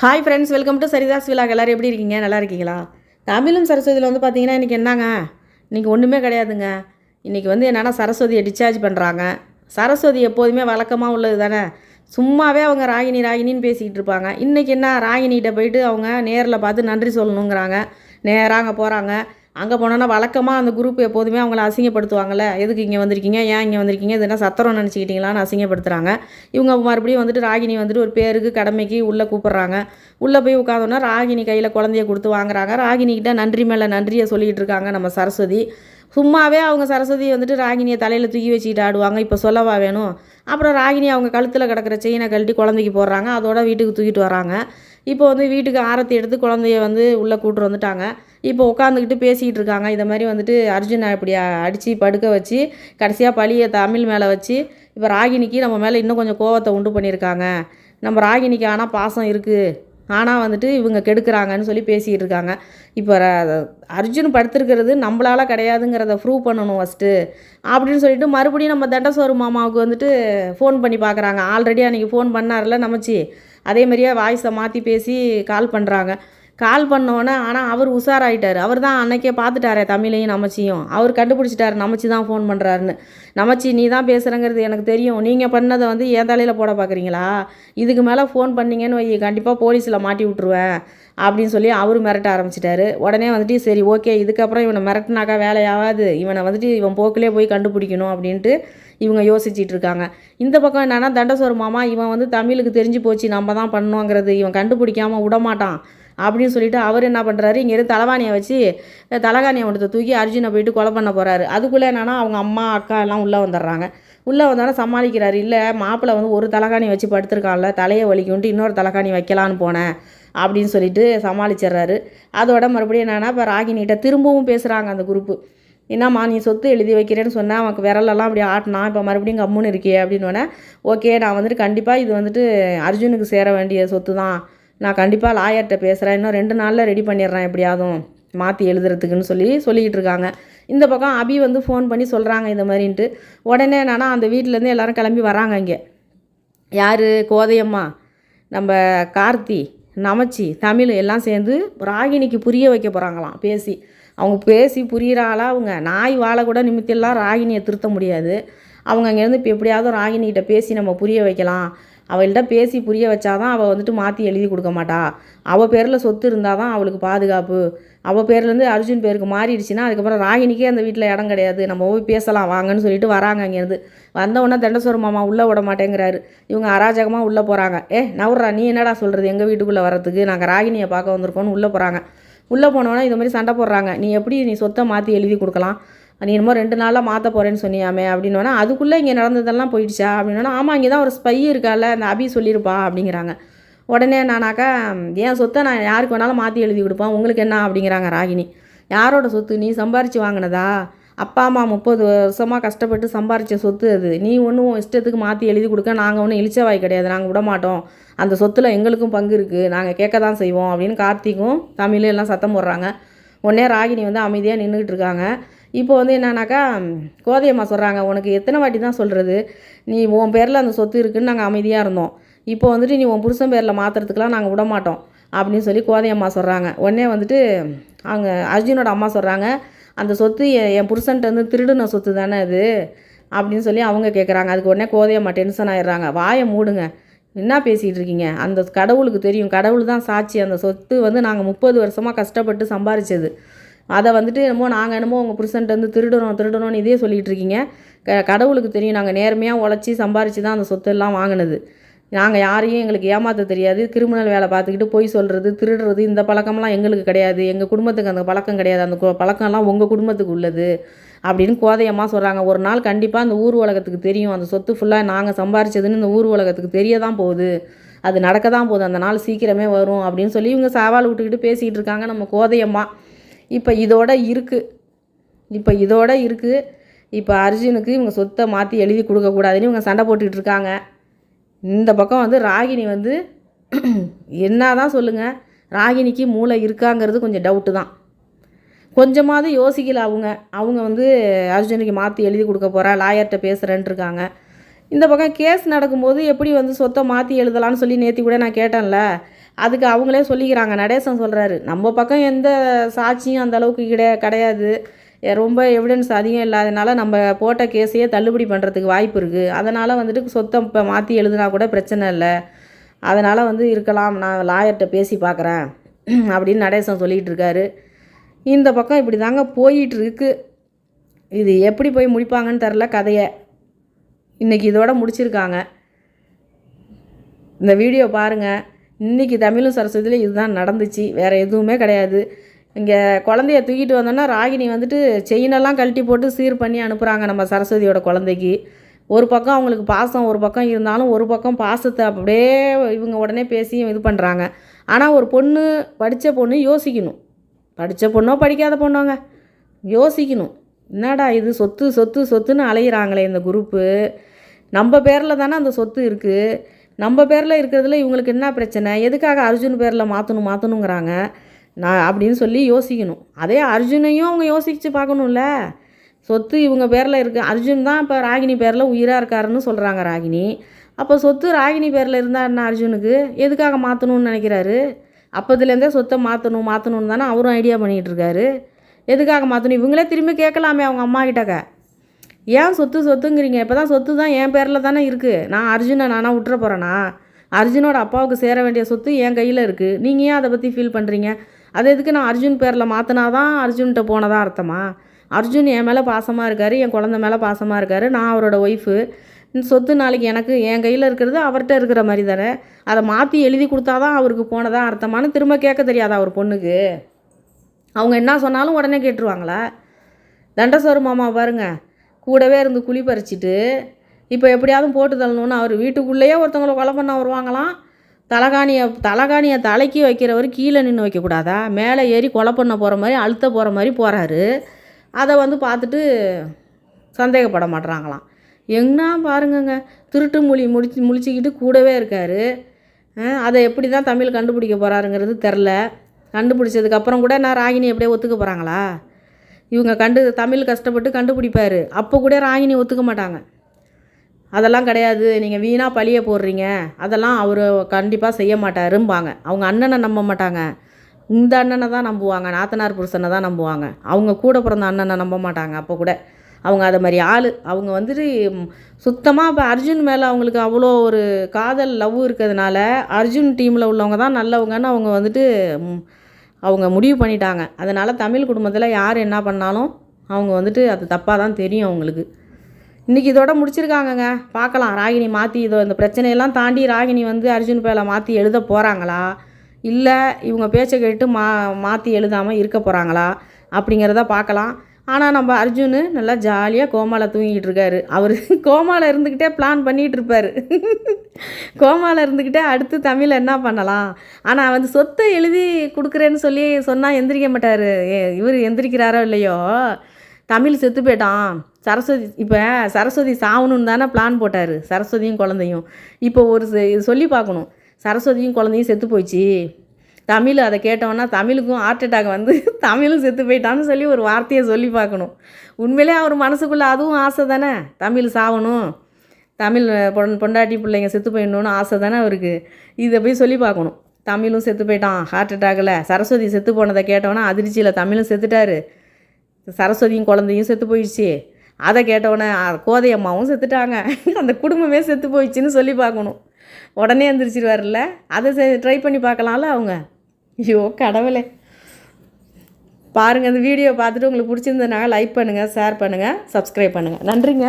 Hi friends welcome to Sarita's விழாக் எல்லோரும் எப்படி இருக்கீங்க? நல்லா இருக்கீங்களா? தமிழும் சரஸ்வதியில் வந்து பார்த்தீங்கன்னா இன்றைக்கி என்னங்க? இன்றைக்கி ஒன்றுமே கிடையாதுங்க. இன்றைக்கி வந்து என்னென்னா சரஸ்வதியை டிஸ்சார்ஜ் பண்ணுறாங்க சரஸ்வதி எப்போதுமே வழக்கமாக உள்ளது தானே? சும்மாவே அவங்க ராகினி ராகினின்னு பேசிக்கிட்டு இருப்பாங்க. இன்றைக்கி என்ன? ராகினிகிட்ட போயிட்டு அவங்க நேரில் பார்த்து நன்றி சொல்லணுங்கிறாங்க. நேராக அங்கே போகிறாங்க அங்கே போனோன்னா வழக்கமாக அந்த குரூப் எப்போதுமே அவங்கள அசிங்கப்படுத்துவாங்கள்ல எதுக்கு இங்கே வந்திருக்கீங்க? ஏன் இங்கே வந்திருக்கீங்க? இது என்ன சத்திரம் நினச்சிக்கிட்டீங்களான்னு அசிங்கப்படுத்துகிறாங்க இவங்க மறுபடியும் வந்துட்டு ராகினி வந்துட்டு ஒரு பேருக்கு கடமைக்கு உள்ளே கூப்பிட்றாங்க. உள்ளே போய் உட்காந்தோன்னா ராகினி கையில் குழந்தைய கொடுத்து வாங்குறாங்க. ராகினிக்கிட்ட நன்றி மேலே நன்றியை சொல்லிக்கிட்டு இருக்காங்க நம்ம சரஸ்வதி. சும்மாவே அவங்க சரஸ்வதி வந்துட்டு ராகினியை தலையில் தூக்கி வச்சுக்கிட்டு ஆடுவாங்க. இப்போ சொல்லவா வேணும்? அப்புறம் ராகினி அவங்க கழுத்தில் கிடக்கிற செயினை கழட்டி குழந்தைக்கு போடுறாங்க. அதோட வீட்டுக்கு தூக்கிட்டு வராங்க இப்போ வந்து வீட்டுக்கு ஆரத்தி எடுத்து குழந்தைய வந்து உள்ளே கூட்டு வந்துட்டாங்க. இப்போ உட்காந்துக்கிட்டு பேசிக்கிட்டு இருக்காங்க. இதை மாதிரி வந்துட்டு அர்ஜுனை இப்படி அடித்து படுக்க வச்சு கடைசியாக பழியை தமிழ் மேலே வச்சு இப்போ ராகினிக்கு நம்ம மேலே இன்னும் கொஞ்சம் கோவத்தை உண்டு பண்ணியிருக்காங்க. நம்ம ராகினிக்கு ஆனால் பாசம் இருக்குது ஆனால் வந்துட்டு இவங்க கெடுக்கிறாங்கன்னு சொல்லி பேசிகிட்டு இருக்காங்க. இப்போ அர்ஜுன் படுத்திருக்கிறது நம்மளால கிடையாதுங்கிறத ப்ரூவ் பண்ணணும் ஃபஸ்ட்டு அப்படின்னு சொல்லிட்டு மறுபடியும் நம்ம தண்டசோறு மாமாவுக்கு வந்துட்டு ஃபோன் பண்ணி பார்க்குறாங்க ஆல்ரெடி அன்றைக்கி ஃபோன் பண்ணார்ல நமச்சி. அதே மாதிரியே வாய்ஸை மாற்றி பேசி கால் பண்ணுறாங்க கால் பண்ணோன்னே ஆனால் அவர் உஷாராயிட்டார். அவர் தான் அன்னைக்கே பார்த்துட்டாரே தமிழையும் நமச்சியும். அவர் கண்டுபிடிச்சிட்டாரு நமச்சி தான் ஃபோன் பண்ணுறாருன்னு நமச்சி நீ தான் பேசுகிறேங்கிறது எனக்கு தெரியும். நீங்கள் பண்ணதை வந்து என் தலையில் போட பார்க்குறீங்களா? இதுக்கு மேலே ஃபோன் பண்ணீங்கன்னு வை கண்டிப்பாக போலீஸில் மாட்டி விட்ருவேன் அப்படின்னு சொல்லி அவர் மிரட்ட ஆரம்பிச்சிட்டாரு. உடனே வந்துட்டு சரி ஓகே இதுக்கப்புறம் இவனை மிரட்டினாக்கா வேலையாகாது. இவனை வந்துட்டு இவன் போக்கிலே போய் கண்டுபிடிக்கணும் அப்படின்ட்டு இவங்க யோசிச்சுட்டு இருக்காங்க. இந்த பக்கம் என்னென்னா தண்டசோர் மாமா இவன் வந்து தமிழுக்கு தெரிஞ்சு போச்சு நம்ம தான் பண்ணோங்கிறது. இவன் கண்டுபிடிக்காமல் விடமாட்டான். அப்படின்னு சொல்லிட்டு அவர் என்ன பண்ணுறாரு இங்கேருந்து தலைவாணியை வச்சு தலகாணியை ஒன்றத்தை தூக்கி அர்ஜுனை போயிட்டு கொலை பண்ண போகிறாரு அதுக்குள்ளே என்னன்னா அவங்க அம்மா அக்கா எல்லாம் உள்ளே வந்துடுறாங்க. உள்ளே வந்தோடனே சமாளிக்கிறாரு. இல்லை மாப்பிள்ளை வந்து ஒரு தலகாணி வச்சு படுத்திருக்கான்ல தலையை வலிக்குன்ட்டு இன்னொரு தலகாணி வைக்கலான்னு போனேன் அப்படின்னு சொல்லிட்டு சமாளிச்சிடுறாரு. அதோட மறுபடியும் என்னென்னா இப்போ ராகினிகிட்ட திரும்பவும் பேசுகிறாங்க அந்த குரூப்பு என்னம்மா நீ சொத்து எழுதி வைக்கிறேன்னு சொன்னேன் அவனுக்கு விரலெல்லாம் அப்படி ஆட்டினா இப்போ மறுபடியும் கம்முன்னு இருக்கே அப்படின்னு ஓகே நான் வந்துட்டு கண்டிப்பாக இது வந்துட்டு அர்ஜுனுக்கு சேர வேண்டிய சொத்து தான் நான் கண்டிப்பாக லாயர்கிட்ட பேசுகிறேன் இன்னும் ரெண்டு நாளில் ரெடி பண்ணிடுறேன் எப்படியாதும் மாற்றி எழுதுறதுக்குன்னு சொல்லி சொல்லிக்கிட்டு இருக்காங்க. இந்த பக்கம் அபி வந்து ஃபோன் பண்ணி சொல்கிறாங்க இந்த மாதிரின்ட்டு. உடனே என்னன்னா அந்த வீட்டிலேருந்து எல்லோரும் கிளம்பி வராங்க இங்கே. யார்? கோதையம்மா நம்ம கார்த்தி நமச்சி தமிழ் எல்லாம் சேர்ந்து ராகினிக்கு புரிய வைக்க போகிறாங்களாம் பேசி. அவங்க பேசி புரியிற ஆளா அவங்க. நாய் வாழை கூட நிமித்திலாம் ராகினியை திருத்த முடியாது. அவங்க அங்கேருந்து இப்போ எப்படியாவது ராகினிகிட்ட பேசி நம்ம புரிய வைக்கலாம். அவள்கிட்ட பேசி புரிய வச்சாதான் அவள் வந்துட்டு மாற்றி எழுதி கொடுக்க மாட்டா. அவள் பேரில் சொத்து இருந்தால் தான் அவளுக்கு பாதுகாப்பு. அவள் பேர்லேருந்து அர்ஜுன் பேருக்கு மாறிடுச்சுன்னா அதுக்கப்புறம் ராகினிக்கே அந்த வீட்டில் இடம் கிடையாது. நம்ம போய் பேசலாம் வாங்கன்னு சொல்லிட்டு வராங்க அங்கேருந்து. வந்தவுடனே தண்டசோர மாமா உள்ளே விட மாட்டேங்கிறாரு. இவங்க அராஜகமாக உள்ளே போகிறாங்க ஏ நவுறா நீ என்னடா சொல்கிறது எங்கள் வீட்டுக்குள்ளே வரத்துக்கு நாங்கள் ராகினியை பார்க்க வந்திருக்கோன்னு உள்ளே போகிறாங்க உள்ளே போனோன்னா இது மாதிரி சண்டை போடுறாங்க. நீ எப்படி நீ சொத்தை மாற்றி எழுதி கொடுக்கலாம்? நீ என்னமோ ரெண்டு நாளாக மாற்ற போகிறேன்னு சொன்னியாமே அப்படின்னோன்னா அதுக்குள்ளே இங்கே நடந்ததெல்லாம் போயிடுச்சா அப்படின்னா ஆமாம் இங்கே தான் ஒரு ஸ்பை இருக்கால அந்த அபி சொல்லியிருப்பா அப்படிங்கிறாங்க. உடனே நானாக்கா என் சொத்தை நான் யாருக்கு வேணாலும் மாற்றி எழுதி கொடுப்பேன் உங்களுக்கு என்ன? அப்படிங்கிறாங்க ராகினி யாரோட சொத்து? நீ சம்பாரித்து வாங்கினதா? அப்பா அம்மா முப்பது வருஷமாக கஷ்டப்பட்டு சம்பாரித்த சொத்து அது. நீ ஒன்றும் இஷ்டத்துக்கு மாற்றி எழுதி கொடுக்க நாங்கள் ஒன்றும் இழிச்சவாய் கிடையாது. நாங்கள் விட மாட்டோம். அந்த சொத்தில் எங்களுக்கும் பங்கு இருக்குது நாங்கள் கேட்க தான் செய்வோம். அப்படின்னு கார்த்திக்கும் தமிழும் எல்லாம் சத்தம் போடுறாங்க. உடனே ராகினி வந்து அமைதியாக நின்றுக்கிட்டு இருக்காங்க. இப்போ வந்து என்னன்னாக்கா கோதையம்மா சொல்கிறாங்க உனக்கு எத்தனை வாட்டி தான் சொல்கிறது நீ உன் பேரில் அந்த சொத்து இருக்குன்னு நாங்கள் அமைதியாக இருந்தோம். இப்போ வந்துட்டு நீ உன் புருஷன் பேரில் மாற்றுறதுக்கெலாம் நாங்கள் விட மாட்டோம். அப்படின்னு சொல்லி கோதையம்மா சொல்கிறாங்க உடனே வந்துட்டு அவங்க அர்ஜுனோட அம்மா சொல்கிறாங்க அந்த சொத்து என் புருஷன்ட்டு புருஷன்ட்ட வந்து திருடுன சொத்து தானே அது? அப்படின்னு சொல்லி அவங்க கேட்குறாங்க அதுக்கு உடனே கோதையம்மா டென்ஷன் ஆயிடுறாங்க. வாயை மூடுங்க. என்ன பேசிகிட்டு இருக்கீங்க? அந்த கடவுளுக்கு தெரியும். கடவுள் தான் சாட்சி. அந்த சொத்து வந்து நாங்கள் முப்பது வருஷமாக கஷ்டப்பட்டு சம்பாரிச்சது. அதை வந்துட்டு என்னமோ நாங்கள் என்னமோ உங்கள் புருஷன்ட்ட வந்து திருடணும் திருடணும்னு இதே சொல்லிகிட்டு இருக்கீங்க க கடவுளுக்கு தெரியும். நாங்கள் நேர்மையாக உழைச்சி சம்பாரித்து தான் அந்த சொத்தெல்லாம் வாங்கினது. நாங்கள் யாரையும் எங்களுக்கு ஏமாற்ற தெரியாது. கிரிமினல் வேலை பார்த்துக்கிட்டு பொய் சொல்கிறது திருடுறது இந்த பழக்கம்லாம் எங்களுக்கு கிடையாது. எங்கள் குடும்பத்துக்கு அந்த பழக்கம் கிடையாது. அந்த பழக்கம்லாம் உங்கள் குடும்பத்துக்கு உள்ளது அப்படின்னு கோதையம்மா சொல்கிறாங்க ஒரு நாள் கண்டிப்பாக அந்த ஊர் உலகத்துக்கு தெரியும். அந்த சொத்து ஃபுல்லாக நாங்கள் சம்பாரிச்சதுன்னு இந்த ஊர் உலகத்துக்கு தெரிய தான் போகுது. அது நடக்க தான் போகுது. அந்த நாள் சீக்கிரமே வரும் அப்படின்னு சொல்லி இவங்க சவால் விட்டுக்கிட்டு பேசிக்கிட்டு இருக்காங்க நம்ம கோதையம்மா. இப்போ இதோட இருக்குது இப்போ இதோட இருக்குது இப்போ அர்ஜுனுக்கு இவங்க சொத்தை மாற்றி எழுதி கொடுக்கக்கூடாதுன்னு இவங்க சண்டை போட்டுக்கிட்டு இருக்காங்க. இந்த பக்கம் வந்து ராகினி வந்து என்ன தான் சொல்லுங்கள் ராகினிக்கு மூளை இருக்காங்கிறது கொஞ்சம் டவுட்டு தான். கொஞ்சமாவது யோசிக்கல அவங்க. அவங்க வந்து அர்ஜுனுக்கு மாற்றி எழுதி கொடுக்க போகிறா லாயர்கிட்ட பேசுகிறேன்ட்டு இருக்காங்க. இந்த பக்கம் கேஸ் நடக்கும்போது எப்படி வந்து சொத்தை மாற்றி எழுதலாம்னு சொல்லி நேற்று கூட நான் கேட்டேன்ல. அதுக்கு அவங்களே சொல்லிக்கிறாங்க. நடேசன் சொல்கிறாரு நம்ம பக்கம் எந்த சாட்சியும் அந்த அளவுக்கு கிடையா கிடையாது. ரொம்ப எவிடன்ஸ் அதிகம் இல்லாதனால நம்ம போட்ட கேஸையே தள்ளுபடி பண்ணுறதுக்கு வாய்ப்பு இருக்குது அதனால் வந்துட்டு சொத்தம் இப்போ மாற்றி எழுதுனா கூட பிரச்சனை இல்லை. அதனால் வந்து இருக்கலாம் நான் லாயர்கிட்ட பேசி பார்க்குறேன் அப்படின்னு நடேசன் சொல்லிகிட்டு இருக்காரு. இந்த பக்கம் இப்படி தாங்க போயிட்டுருக்கு இது எப்படி போய் முடிப்பாங்கன்னு தெரில கதையை. இன்றைக்கி இதோட முடிச்சிருக்காங்க. இந்த வீடியோ பாருங்கள் இன்றைக்கி தமிழும் சரஸ்வதியில் இதுதான் நடந்துச்சு. வேறு எதுவுமே கிடையாது. இங்கே குழந்தைய தூக்கிட்டு வந்தோன்னா ராகினி வந்துட்டு செயினெல்லாம் கழட்டி போட்டு சீர் பண்ணி அனுப்புகிறாங்க நம்ம சரஸ்வதியோட குழந்தைக்கு. ஒரு பக்கம் அவங்களுக்கு பாசம் ஒரு பக்கம் இருந்தாலும் ஒரு பக்கம் பாசத்தை அப்படியே இவங்க உடனே பேசி இது பண்ணுறாங்க ஆனால் ஒரு பொண்ணு படித்த பொண்ணு யோசிக்கணும். படித்த பொண்ணோ படிக்காத பொண்ணோங்க. யோசிக்கணும். என்னடா இது? சொத்து சொத்து சொத்துன்னு அலையிறாங்களே இந்த குரூப்பு நம்ம பேரில் தானே அந்த சொத்து இருக்குது நம்ம பேரில் இருக்கிறதுல இவங்களுக்கு என்ன பிரச்சனை? எதுக்காக அர்ஜுன் பேரில் மாற்றணும் மாற்றணுங்கிறாங்க நான் அப்படின்னு சொல்லி யோசிக்கணும். அதே அர்ஜுனையும் அவங்க யோசித்து பார்க்கணும்ல. சொத்து இவங்க பேரில் இருக்குது அர்ஜுன் தான் இப்போ ராகினி பேரில் உயிராக இருக்காருன்னு சொல்கிறாங்க ராகினி. அப்போ சொத்து ராகினி பேரில் இருந்தால் என்ன அர்ஜுனுக்கு? எதுக்காக மாற்றணும்னு நினைக்கிறாரு? அப்போதுலேருந்தே சொத்தை மாற்றணும் மாற்றணும்னு தானே அவரும் ஐடியா பண்ணிகிட்டு இருக்காரு. எதுக்காக மாற்றணும் இவங்களே திரும்பி கேட்கலாமே அவங்க அம்மா கிட்டக்க. ஏன் சொத்து சொத்துங்கிறீங்க? இப்போ தான் சொத்து தான் என் பேரில் தானே இருக்குது நான் அர்ஜுனை நானாக விட்டுற போகிறேனா அர்ஜுனோட அப்பாவுக்கு சேர வேண்டிய சொத்து என் கையில் இருக்குது நீங்கள் ஏன் அதை பற்றி ஃபீல் பண்ணுறீங்க அது எதுக்கு நான் அர்ஜுன் பேரில் மாற்றினா தான் அர்ஜுன்கிட்ட போனதா அர்த்தமா? அர்ஜுன் என் மேலே பாசமாக இருக்கார் என் குழந்த மேலே பாசமாக இருக்கார். நான் அவரோட ஒய்ஃபு இந்த சொத்து நாளைக்கு எனக்கு என் கையில் இருக்கிறது அவர்கிட்ட இருக்கிற மாதிரி தானே? அதை மாற்றி எழுதி கொடுத்தாதான் அவருக்கு போனதா அர்த்தமானு திரும்ப கேட்க தெரியாதா அவர் பொண்ணுக்கு? அவங்க என்ன சொன்னாலும் உடனே கேட்டுருவாங்களா? தண்டசோறு மாமா பாருங்கள் கூடவே இருந்து குழி பறிச்சிட்டு இப்போ எப்படியாவது போட்டு தள்ளணும்னு அவர் வீட்டுக்குள்ளேயே ஒருத்தவங்களை கொலை பண்ண வருவாங்களாம். தலகாணியை தலகாணியை தலைக்கு வைக்கிறவர் கீழே நின்று வைக்கக்கூடாதா? மேலே ஏறி கொலை பண்ண போகிற மாதிரி அழுத்த போகிற மாதிரி போகிறாரு அதை வந்து பார்த்துட்டு சந்தேகப்பட மாட்றாங்களாம். எங்கன்னா பாருங்கங்க திருட்டு மொழி முடிச்சு முழிச்சிக்கிட்டு கூடவே இருக்கார். அதை எப்படி தான் தமிழ் கண்டுபிடிக்க போகிறாருங்கிறது தெரில. கண்டுபிடிச்சதுக்கப்புறம் கூட நான் ராகினி எப்படியே ஒத்துக்க போகிறாங்களா இவங்க கண்டு தமிழ் கஷ்டப்பட்டு கண்டுபிடிப்பார். அப்போ கூட ராகினி ஒத்துக்க மாட்டாங்க. அதெல்லாம் கிடையாது. நீங்கள் வீணாக பழிய போடுறீங்க. அதெல்லாம் அவர் கண்டிப்பாக செய்ய மாட்டாரும்பாங்க. அவங்க அண்ணனை நம்ப மாட்டாங்க. இந்த அண்ணனை தான் நம்புவாங்க. நாத்தனார் புருஷனை தான் நம்புவாங்க. அவங்க கூட பிறந்த அண்ணனை நம்ப மாட்டாங்க அப்போ கூட. அவங்க அதை மாதிரி ஆள். அவங்க வந்துட்டு சுத்தமாக இப்போ அர்ஜுன் மேலே அவங்களுக்கு அவ்வளோ ஒரு காதல் லவ் இருக்கிறதுனால அர்ஜுன் டீமில் உள்ளவங்க தான் நல்லவங்கன்னு அவங்க வந்துட்டு அவங்க முடிவு பண்ணிட்டாங்க. அதனால் தமிழ் குடும்பத்தில் யார் என்ன பண்ணாலும் அவங்க வந்துட்டு அது தப்பாக தான் தெரியும் அவங்களுக்கு. இன்றைக்கி இதோட முடிச்சிருக்காங்கங்க. பார்க்கலாம். ராகினி மாற்றி இதோ இந்த பிரச்சனையெல்லாம் தாண்டி ராகினி வந்து அர்ஜுன் பேலை மாற்றி எழுத போகிறாங்களா இல்லை இவங்க பேச்சை கேட்டு மா மாற்றி எழுதாமல் இருக்க போகிறாங்களா அப்படிங்கிறத பார்க்கலாம். ஆனால் நம்ம அர்ஜுனு நல்லா ஜாலியாக கோமால தூங்கிட்டு இருக்காரு. அவர் கோமால இருந்துக்கிட்டே பிளான் பண்ணிகிட்டு இருப்பார். கோமால இருந்துக்கிட்டே அடுத்து தமிழ் என்ன பண்ணலாம்? ஆனால் வந்து சொத்தை எழுதி கொடுக்குறேன்னு சொல்லி சொன்னால் எந்திரிக்க மாட்டார். இவர் எந்திரிக்கிறாரோ இல்லையோ? தமிழ் செத்து போயிட்டான். சரஸ்வதி இப்போ சரஸ்வதி சாவணும்னு தானே பிளான் போட்டார். சரஸ்வதியும் குழந்தையும். இப்போ ஒரு சொல்லி பார்க்கணும். சரஸ்வதியும் குழந்தையும் செத்து போயிடுச்சு. தமிழ் அதை கேட்டோன்னா தமிழுக்கும் ஹார்ட் அட்டாக் வந்து தமிழும் செத்து போயிட்டான்னு சொல்லி ஒரு வார்த்தையை சொல்லி பார்க்கணும். உண்மையிலே அவர் மனசுக்குள்ளே அதுவும் ஆசை தானே? தமிழ் சாகணும் தமிழ் பொன் பொண்டாட்டி பிள்ளைங்க செத்து போயிடணும்னு ஆசை தானே அவருக்கு? இதை போய் சொல்லி பார்க்கணும். தமிழும் செத்து போயிட்டான் ஹார்ட் அட்டாக்கில் சரஸ்வதி செத்து போனதை கேட்டோன்னா அதிர்ச்சியில் தமிழும் செத்துட்டாரு. சரஸ்வதியும் குழந்தையும் செத்து போயிடுச்சு. அதை கேட்டவுடனே கோதை அம்மாவும் செத்துட்டாங்க. அந்த குடும்பமே செத்து போயிடுச்சுன்னு சொல்லி பார்க்கணும். உடனே எந்திரிச்சிருவார்ல அதை ட்ரை பண்ணி பார்க்கலாம்ல அவங்க? ஐயோ கடவுளே. பாருங்கள் இந்த வீடியோ பார்த்துட்டு உங்களுக்கு பிடிச்சிருந்ததுனால லைக் பண்ணுங்கள் ஷேர் பண்ணுங்கள் சப்ஸ்கிரைப் பண்ணுங்கள் நன்றிங்க.